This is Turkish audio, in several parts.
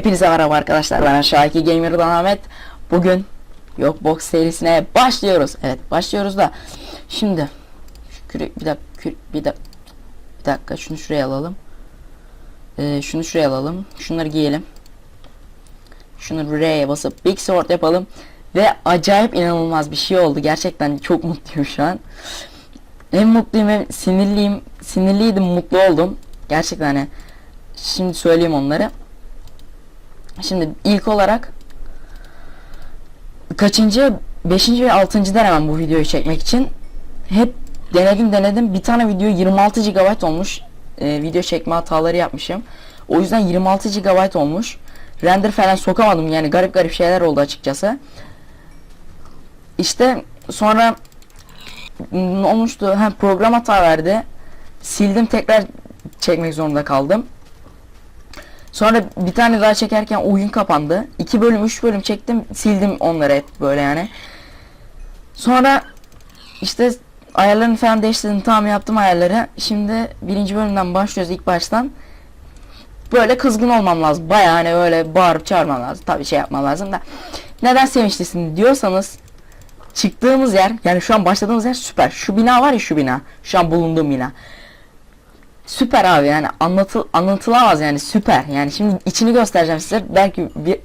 Hepinize merhaba arkadaşlar. Ben Şahiki Gamer'dan Ahmet. Bugün Yok Box serisine başlıyoruz. Evet başlıyoruz da. Şimdi şu bir dakika bir dakika bir dakika şunu şuraya alalım. Ee, şunu şuraya alalım. Şunları giyelim. Şunu R'ye basıp Big Sword yapalım. Ve acayip inanılmaz bir şey oldu. Gerçekten çok mutluyum şu an. Hem mutluyum hem sinirliyim. Sinirliydim, mutlu oldum. Gerçekten hani şimdi söyleyeyim onları. Şimdi ilk olarak kaçıncı, beşinci ve altıncı denemem bu videoyu çekmek için. Hep denedim denedim. Bir tane video 26 GB olmuş. Ee, video çekme hataları yapmışım. O yüzden 26 GB olmuş. Render falan sokamadım yani garip garip şeyler oldu açıkçası. İşte sonra olmuştu? Hem program hata verdi. Sildim tekrar çekmek zorunda kaldım. Sonra bir tane daha çekerken oyun kapandı. 2 bölüm 3 bölüm çektim sildim onları hep böyle yani. Sonra işte ayarlarını falan değiştirdim tamam yaptım ayarları. Şimdi birinci bölümden başlıyoruz ilk baştan. Böyle kızgın olmam lazım. Baya hani öyle bağırıp çağırmam lazım. Tabii şey yapmam lazım da. Neden sevinçlisin diyorsanız çıktığımız yer yani şu an başladığımız yer süper. Şu bina var ya şu bina. Şu an bulunduğum bina süper abi yani anlatıl anlatılamaz yani süper. Yani şimdi içini göstereceğim size. Belki bir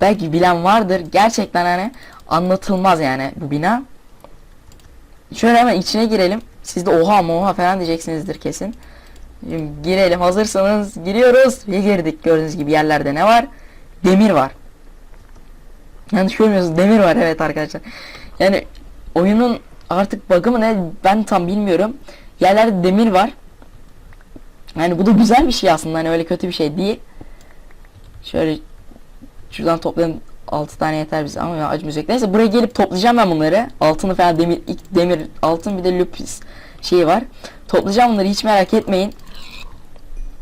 belki bilen vardır. Gerçekten hani anlatılmaz yani bu bina. Şöyle hemen içine girelim. Siz de oha moha falan diyeceksinizdir kesin. Şimdi girelim hazırsanız giriyoruz ve girdik. Gördüğünüz gibi yerlerde ne var? Demir var. Yanlış görmüyorsunuz demir var evet arkadaşlar. Yani oyunun artık bug'ı mı ne ben tam bilmiyorum. Yerlerde demir var. Yani bu da güzel bir şey aslında hani öyle kötü bir şey değil. Şöyle şuradan toplayalım 6 tane yeter bize ama ya acımayacak. Neyse buraya gelip toplayacağım ben bunları. Altını falan demir, ilk demir, altın bir de lupis şeyi var. Toplayacağım bunları hiç merak etmeyin.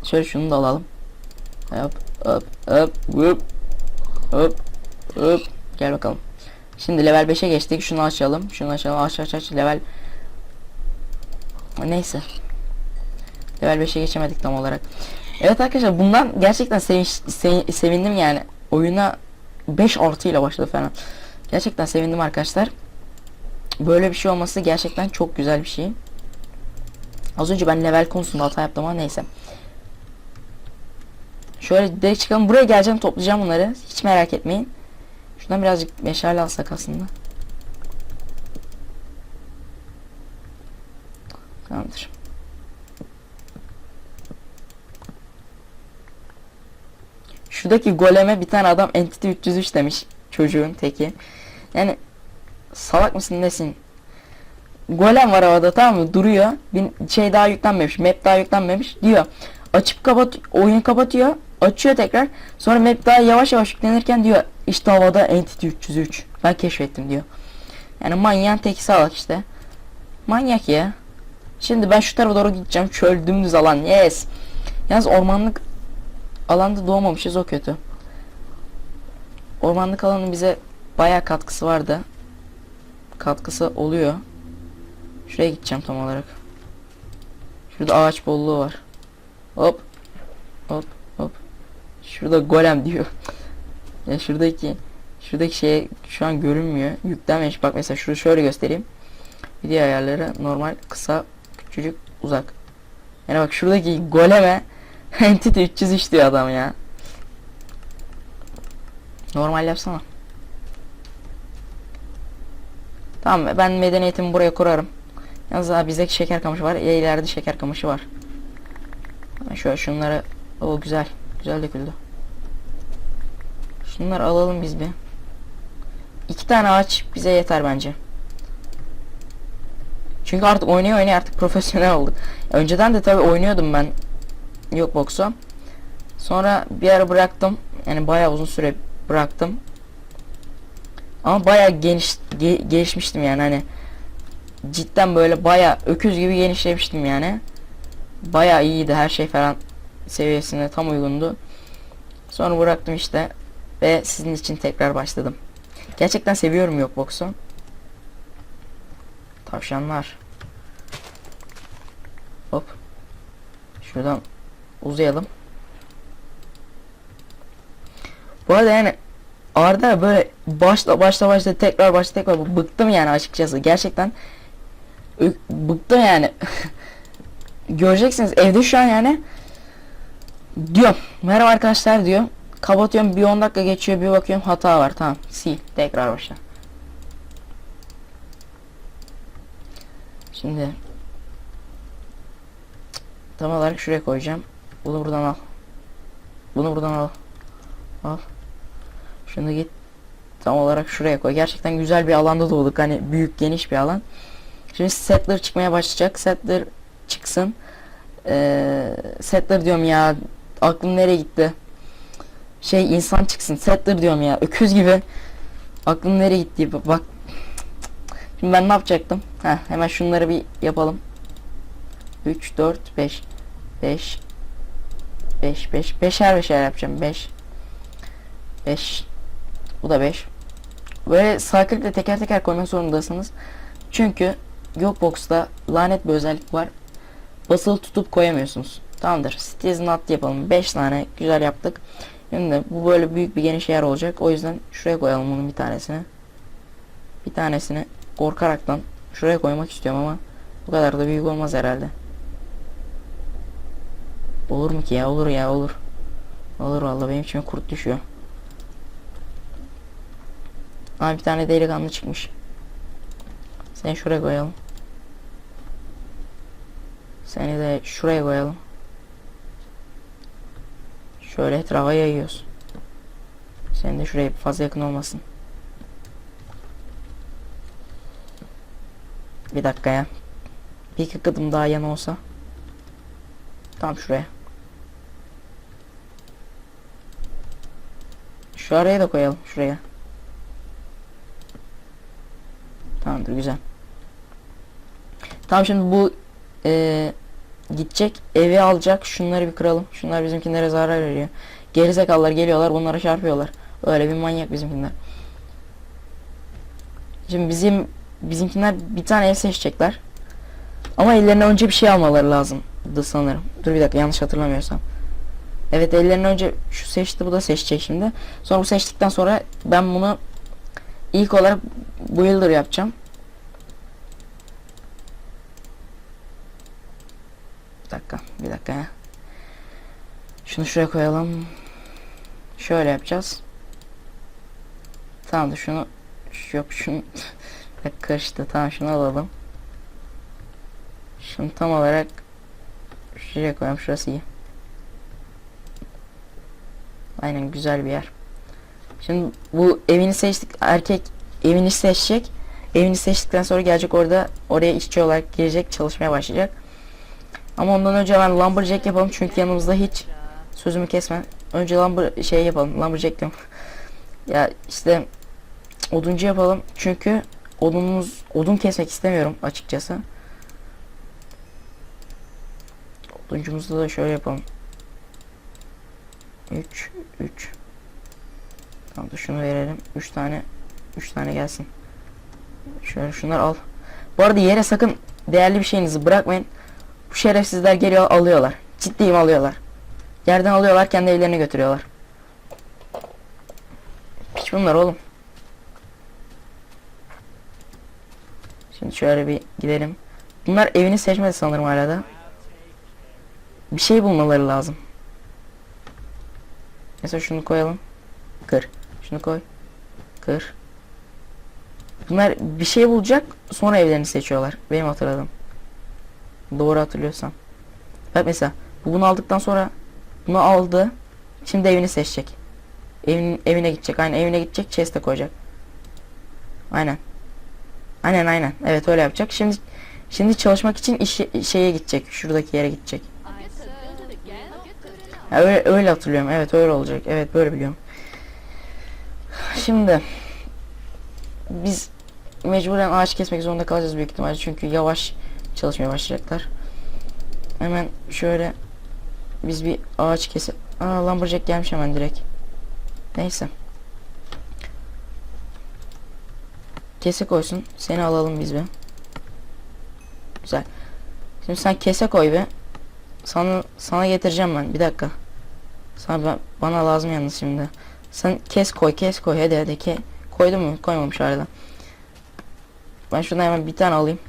Şöyle şunu da alalım. Hop hop hop hop hop hop gel bakalım. Şimdi level 5'e geçtik. Şunu açalım. Şunu açalım. Aç aç aç level Neyse. Level 5'e geçemedik tam olarak. Evet arkadaşlar bundan gerçekten sevinç, se- sevindim yani. Oyuna 5 artı ile başladı falan. Gerçekten sevindim arkadaşlar. Böyle bir şey olması gerçekten çok güzel bir şey. Az önce ben level konusunda hata yaptım ama neyse. Şöyle direkt çıkalım. Buraya geleceğim toplayacağım bunları. Hiç merak etmeyin. Şuradan birazcık meşale alsak aslında. Tamamdır. Şuradaki goleme bir tane adam Entity 303 demiş çocuğun teki. Yani salak mısın nesin? Golem var havada tamam mı? Duruyor. Bir şey daha yüklenmemiş. Map daha yüklenmemiş. Diyor. Açıp kapat oyunu kapatıyor. Açıyor tekrar. Sonra map daha yavaş yavaş yüklenirken diyor işte havada Entity 303. Ben keşfettim diyor. Yani manyağın teki salak işte. Manyak ya. Şimdi ben şu tarafa doğru gideceğim. Çöl dümdüz alan. Yes. Yalnız ormanlık alanda doğmamışız o kötü. Ormanlık alanın bize bayağı katkısı vardı. Katkısı oluyor. Şuraya gideceğim tam olarak. Şurada ağaç bolluğu var. Hop. Hop hop. Şurada golem diyor. ya şuradaki şuradaki şey şu an görünmüyor. Yüklenmemiş. Bak mesela şunu şöyle göstereyim. Video ayarları normal kısa küçücük uzak. Yani bak şuradaki goleme Entity 303 diyor adam ya. Normal yapsana. Tamam ben medeniyetimi buraya kurarım. Yalnız daha bizdeki şeker kamışı var. Ya ileride şeker kamışı var. Şöyle şunları o güzel. Güzel döküldü. Şunları alalım biz bir. İki tane ağaç bize yeter bence. Çünkü artık oynaya oynaya artık profesyonel olduk. Önceden de tabi oynuyordum ben yok boksu. Sonra bir ara bıraktım. Yani bayağı uzun süre bıraktım. Ama bayağı geniş ge, gelişmiştim yani hani cidden böyle bayağı öküz gibi genişlemiştim yani. Bayağı iyiydi her şey falan seviyesine tam uygundu. Sonra bıraktım işte ve sizin için tekrar başladım. Gerçekten seviyorum yok boksu. Tavşanlar. Hop. Şuradan uzayalım. Bu arada yani Arda böyle başla başla başla tekrar başla tekrar bıktım yani açıkçası. Gerçekten bıktım yani. Göreceksiniz evde şu an yani diyor. Merhaba arkadaşlar diyor. Kapatıyorum bir 10 dakika geçiyor bir bakıyorum hata var tamam sil tekrar başla. Şimdi tam olarak şuraya koyacağım. Bunu buradan al. Bunu buradan al. Al. Şunu git tam olarak şuraya koy. Gerçekten güzel bir alanda doğduk. Hani büyük geniş bir alan. Şimdi settler çıkmaya başlayacak. Settler çıksın. Ee, settler diyorum ya. Aklım nereye gitti? Şey insan çıksın. Settler diyorum ya. Öküz gibi. Aklım nereye gitti? Bak-. Şimdi ben ne yapacaktım? Heh, hemen şunları bir yapalım. 3, 4, 5. 5. 5, 5. 5'er beşer yapacağım. 5. 5. Bu da 5. Böyle sağ klikle teker teker koymak zorundasınız. Çünkü Yokbox'ta lanet bir özellik var. Basılı tutup koyamıyorsunuz. Tamamdır. Citizen not yapalım. 5 tane güzel yaptık. Şimdi bu böyle büyük bir geniş yer olacak. O yüzden şuraya koyalım bunun bir tanesini. Bir tanesini korkaraktan şuraya koymak istiyorum ama bu kadar da büyük olmaz herhalde. Olur mu ki ya? Olur ya olur. Olur vallahi benim içime kurt düşüyor. Aa bir tane delikanlı çıkmış. Seni şuraya koyalım. Seni de şuraya koyalım. Şöyle etrafa yayıyoruz. Sen de şuraya fazla yakın olmasın. Bir dakika ya. Bir iki adım daha yan olsa. Tam şuraya. Şu araya da koyalım şuraya. Tamamdır güzel. Tamam şimdi bu eee, gidecek evi alacak şunları bir kıralım. Şunlar bizimkilere zarar veriyor. Gerizekalılar geliyorlar bunlara çarpıyorlar. Öyle bir manyak bizimkiler. Şimdi bizim bizimkiler bir tane ev seçecekler. Ama ellerine önce bir şey almaları lazımdı sanırım. Dur bir dakika yanlış hatırlamıyorsam. Evet ellerine önce şu seçti bu da seçecek şimdi. Sonra bu seçtikten sonra ben bunu ilk olarak builder yapacağım. Bir dakika bir dakika. Şunu şuraya koyalım. Şöyle yapacağız. Tamam da şunu şu- yok şunu karıştı tamam şunu alalım. Şunu tam olarak şuraya koyalım şurası iyi. Aynen güzel bir yer. Şimdi bu evini seçtik erkek evini seçecek. Evini seçtikten sonra gelecek orada oraya işçi olarak girecek çalışmaya başlayacak. Ama ondan önce ben lumberjack yapalım çünkü yanımızda hiç sözümü kesme. Önce lumber şey yapalım lumberjack diyorum. ya işte oduncu yapalım çünkü odunumuz odun kesmek istemiyorum açıkçası. Oduncumuzu da şöyle yapalım. 3 3 Tamam da şunu verelim. 3 tane 3 tane gelsin. Şöyle şunları al. Bu arada yere sakın değerli bir şeyinizi bırakmayın. Bu şerefsizler geliyor alıyorlar. Ciddiyim alıyorlar. Yerden alıyorlar kendi evlerine götürüyorlar. Piç bunlar oğlum. Şimdi şöyle bir gidelim. Bunlar evini seçmedi sanırım hala da. Bir şey bulmaları lazım. Mesela şunu koyalım. Kır. Şunu koy. Kır. Bunlar bir şey bulacak sonra evlerini seçiyorlar. Benim hatırladığım. Doğru hatırlıyorsam. Bak mesela bu bunu aldıktan sonra bunu aldı. Şimdi evini seçecek. Evin, evine gidecek. Aynen evine gidecek. Chest'e koyacak. Aynen. Aynen aynen. Evet öyle yapacak. Şimdi şimdi çalışmak için iş şeye gidecek. Şuradaki yere gidecek. Öyle, öyle hatırlıyorum. Evet öyle olacak. Evet böyle biliyorum. Şimdi biz mecburen ağaç kesmek zorunda kalacağız büyük ihtimalle çünkü yavaş çalışmaya başlayacaklar. Hemen şöyle biz bir ağaç kesip Aa lumberjack gelmiş hemen direkt. Neyse. Kese koysun. Seni alalım biz bir. Güzel. Şimdi sen kese koy be. Sana sana getireceğim ben. Bir dakika. Sana ben, bana lazım yalnız şimdi. Sen kes koy kes koy hadi hadi ke koydun mu koymamış arada. Ben şuradan hemen bir tane alayım.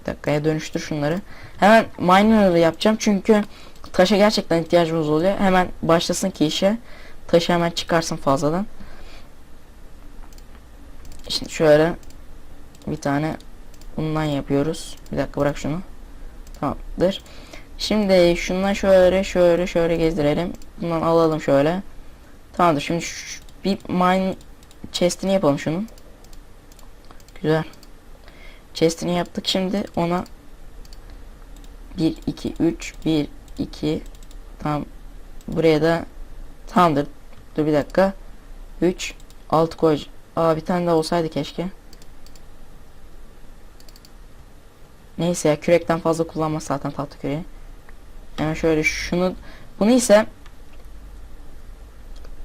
Bir dakikaya dönüştür şunları. Hemen miner'ı yapacağım çünkü taşa gerçekten ihtiyacımız oluyor. Hemen başlasın ki işe. Taşı hemen çıkarsın fazladan. Şimdi şöyle bir tane bundan yapıyoruz. Bir dakika bırak şunu. Tamamdır. Şimdi şundan şöyle şöyle şöyle gezdirelim. Bundan alalım şöyle. Tamamdır. Şimdi bir mine chest'ini yapalım şunun. Güzel. Chest'ini yaptık şimdi ona 1 2 3 1 2 tam buraya da tamamdır. Dur bir dakika. 3 6 koy. Aa bir tane daha olsaydı keşke. Neyse ya kürekten fazla kullanmaz zaten tahta küreği. Hemen şöyle şunu bunu ise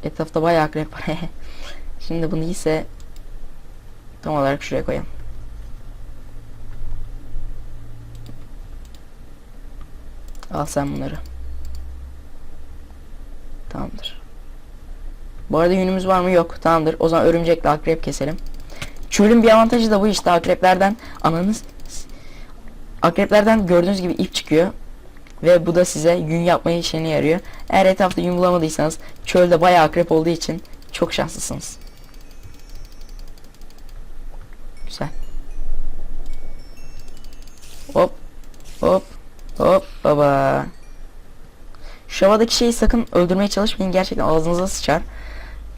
etrafta bayağı akrep var. Şimdi bunu ise tam olarak şuraya koyalım. Al sen bunları. Tamamdır. Bu arada yünümüz var mı? Yok. Tamamdır. O zaman örümcekle akrep keselim. Çölün bir avantajı da bu işte akreplerden ananız akreplerden gördüğünüz gibi ip çıkıyor. Ve bu da size yün yapmaya işine yarıyor. Eğer etrafta yün bulamadıysanız çölde bayağı akrep olduğu için çok şanslısınız. Güzel. Hop. Hop. Hop baba. Şu havadaki şeyi sakın öldürmeye çalışmayın. Gerçekten ağzınıza sıçar.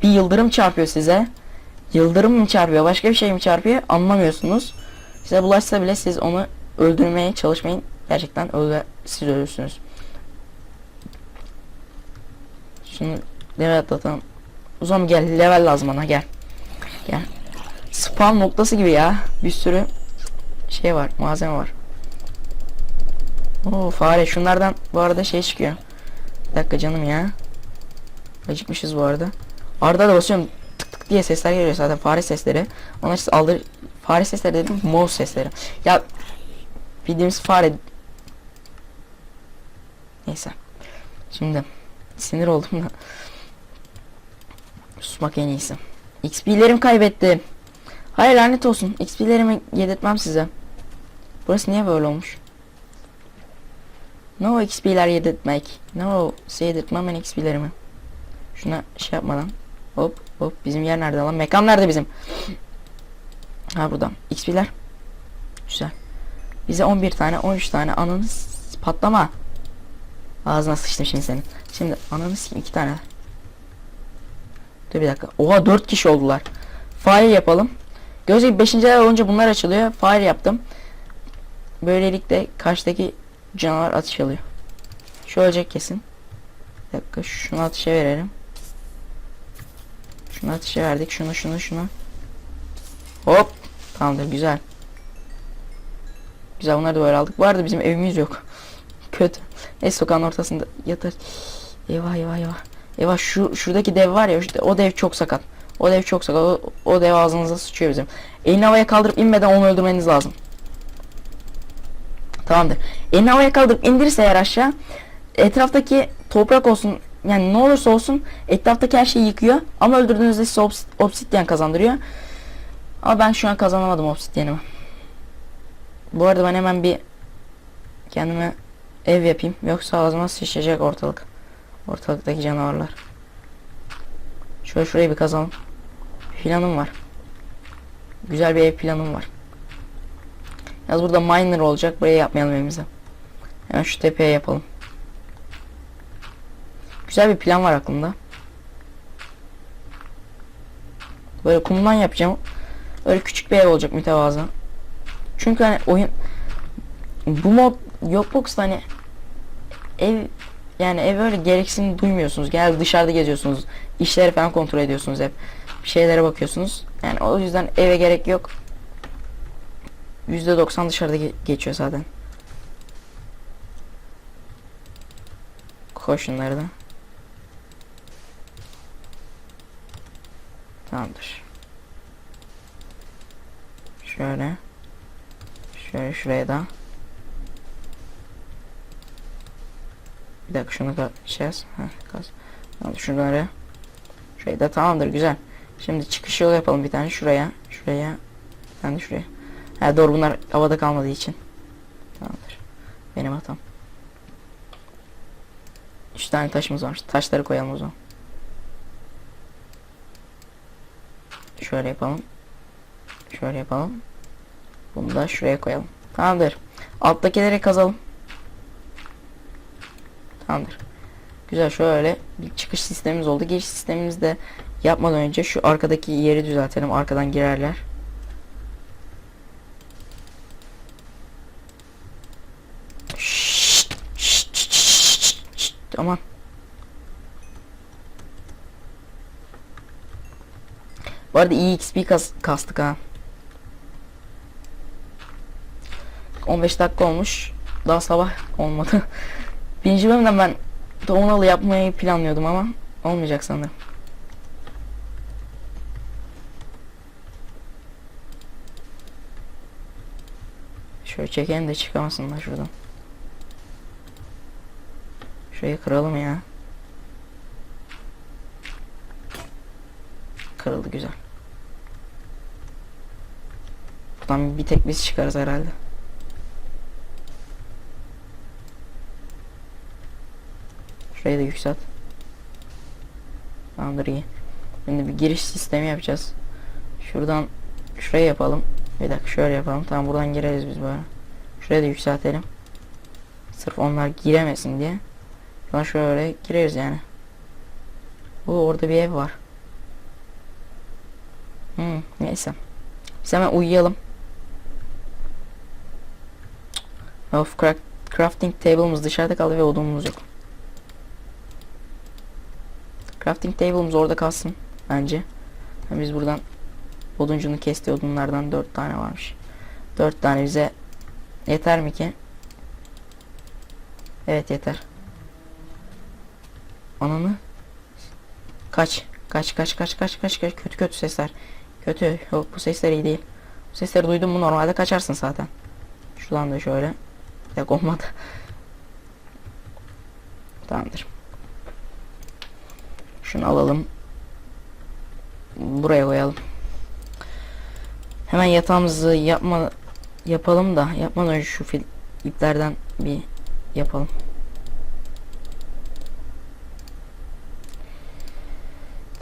Bir yıldırım çarpıyor size. Yıldırım mı çarpıyor, başka bir şey mi çarpıyor anlamıyorsunuz. Size bulaşsa bile siz onu öldürmeye çalışmayın. Gerçekten öyle siz ölürsünüz. Şunu level atlatalım. O zaman gel level lazım bana gel. Gel. Spawn noktası gibi ya. Bir sürü şey var, malzeme var. Oo fare şunlardan bu arada şey çıkıyor. Bir dakika canım ya. Acıkmışız bu arada. Arada da basıyorum tık tık diye sesler geliyor zaten fare sesleri. Ona siz aldır fare sesleri dedim mouse sesleri. Ya bildiğimiz fare Neyse. Şimdi sinir oldum da. Susmak en iyisi. XP'lerim kaybettim. Hayır lanet olsun. XP'lerimi yedirtmem size. Burası niye böyle olmuş? No XP'ler yedirtmek. No yedirtmem ben XP'lerimi. Şuna şey yapmadan. Hop hop bizim yer nerede lan? Mekan nerede bizim? Ha buradan. XP'ler. Güzel. Bize 11 tane 13 tane ananı patlama. Ağzına sıçtım şimdi senin. Şimdi ananı s- iki tane. Dur bir dakika. Oha 4 kişi oldular. Fire yapalım. Gözü 5. level olunca bunlar açılıyor. Fire yaptım. Böylelikle karşıdaki canavar atış alıyor. Şu ölecek kesin. Bir dakika şunu atışa verelim. Şunu atışa verdik. Şunu şunu şunu. Hop. Tamamdır güzel. Güzel bunları da böyle aldık. Bu arada bizim evimiz yok. Kötü. Neyse sokağın ortasında yatar. Eyvah eyvah eyvah. Eyvah şu şuradaki dev var ya işte o dev çok sakat. O dev çok sakat. O, o dev ağzınıza sıçıyor bizim. Elini havaya kaldırıp inmeden onu öldürmeniz lazım. Tamamdır. Elini havaya kaldırıp indirirse eğer aşağı etraftaki toprak olsun yani ne olursa olsun etraftaki her şeyi yıkıyor ama öldürdüğünüzde size obs- obsidyen kazandırıyor. Ama ben şu an kazanamadım obsidyenimi. Bu arada ben hemen bir kendime ev yapayım. Yoksa ağzıma sıçacak ortalık. Ortalıktaki canavarlar. Şöyle şurayı bir kazalım. Planım var. Güzel bir ev planım var. Yalnız burada miner olacak. Buraya yapmayalım evimizi. Hemen şu tepeye yapalım. Güzel bir plan var aklımda. Böyle kumdan yapacağım. Öyle küçük bir ev olacak mütevazı. Çünkü hani oyun bu mod Yokbox'ta hani ev yani ev öyle gereksinim duymuyorsunuz. Genelde dışarıda geziyorsunuz. İşleri falan kontrol ediyorsunuz hep. Bir şeylere bakıyorsunuz. Yani o yüzden eve gerek yok. %90 dışarıda ge- geçiyor zaten. Koy şunları da. Tamamdır. Şöyle. Şöyle şuraya da. Bir dakika şunu kaz. Al şunları. Şurayı da tamamdır güzel. Şimdi çıkış yolu yapalım bir tane şuraya. Şuraya. Bir tane şuraya. Ha doğru bunlar havada kalmadığı için. Tamamdır. Benim hatam. Üç tane taşımız var. Taşları koyalım o zaman. Şöyle yapalım. Şöyle yapalım. Bunu da şuraya koyalım. Tamamdır. Alttakileri kazalım. Tamamdır. Güzel şöyle bir çıkış sistemimiz oldu. Giriş sistemimizde yapmadan önce şu arkadaki yeri düzeltelim. Arkadan girerler. Şşt, şşt, şşt, şşt, şşt. Aman. Bu arada iyi XP kas kastık ha. 15 dakika olmuş. Daha sabah olmadı. Birinci bölümden ben Tohunalı yapmayı planlıyordum ama olmayacak sanırım. Şöyle çekelim de çıkamasınlar şuradan. Şurayı kıralım ya. Kırıldı güzel. Buradan bir tek biz çıkarız herhalde. Şurayı da yükselt. Tamamdır iyi. Şimdi bir giriş sistemi yapacağız. Şuradan şuraya yapalım. Bir dakika şöyle yapalım. Tamam buradan gireriz biz böyle. Şuraya da yükseltelim. Sırf onlar giremesin diye. Şuradan şöyle gireriz yani. Bu orada bir ev var. Hmm, neyse. Biz hemen uyuyalım. Of craft, crafting table'ımız dışarıda kaldı ve odunumuz yok. Crafting table'ımız orada kalsın bence. Yani biz buradan oduncunun kestiği odunlardan 4 tane varmış. 4 tane bize yeter mi ki? Evet yeter. Ananı kaç kaç kaç kaç kaç kaç kaç kötü kötü sesler. Kötü. Yok bu sesler iyi değil. Bu sesleri duydun mu normalde kaçarsın zaten. Şuradan da şöyle. Bir olmadı. Tamamdır. Şunu alalım. Buraya koyalım. Hemen yatağımızı yapma yapalım da yapmadan önce şu fil iplerden bir yapalım.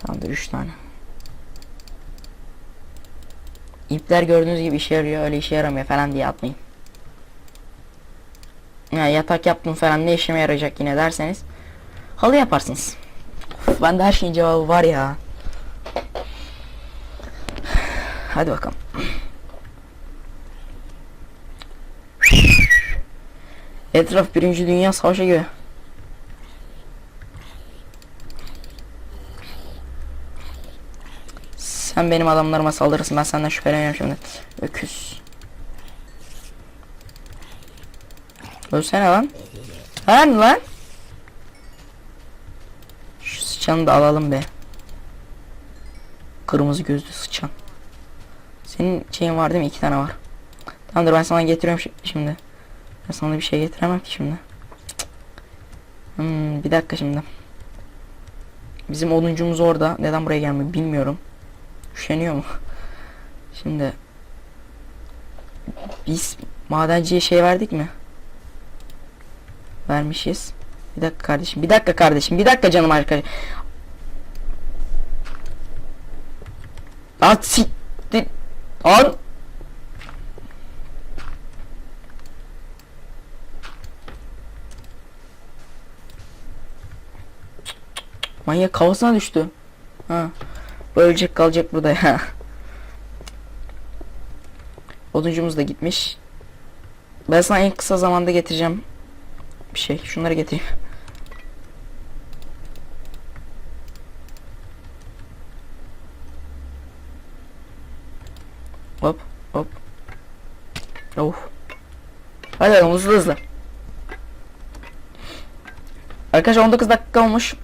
Tamamdır 3 tane. İpler gördüğünüz gibi işe yarıyor öyle işe yaramıyor falan diye atmayın. Ya yatak yaptım falan ne işime yarayacak yine derseniz halı yaparsınız. Bende her şeyin cevabı var ya. Hadi bakalım. Etraf birinci dünya savaşı gibi. Sen benim adamlarıma saldırırsın ben senden şüpheleniyorum şimdi. Öküz. Ölsene lan. Lan lan. Şu sıçanı da alalım be. Kırmızı gözlü sıçan. Senin şeyin var değil mi? İki tane var. Tamamdır ben sana getiriyorum şi- şimdi. Ben sana bir şey getiremem ki şimdi. Hmm, bir dakika şimdi. Bizim oduncumuz orada. Neden buraya gelmiyor bilmiyorum. Üşeniyor mu? Şimdi biz madenciye şey verdik mi? Vermişiz. Bir dakika kardeşim. Bir dakika kardeşim. Bir dakika canım arkadaş. Lan siktir. Lan. Manyak kafasına düştü. Ha. Ölecek kalacak burada ya. Oduncumuz da gitmiş. Ben sana en kısa zamanda getireceğim. Bir şey. Şunları getireyim. Hop hop. Oh. Hadi bakalım hızlı hızlı. Arkadaşlar 19 dakika olmuş.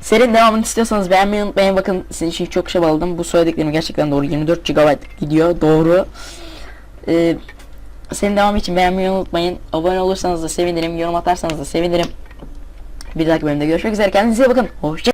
Serinin devamını istiyorsanız beğenmeyi unutmayın. Bakın sizin için çok şey aldım. Bu söylediklerim gerçekten doğru. 24 GB gidiyor. Doğru. Ee, senin devamı için beğenmeyi unutmayın. Abone olursanız da sevinirim. Yorum atarsanız da sevinirim. Bir dahaki bölümde görüşmek üzere. Kendinize iyi bakın. Hoşça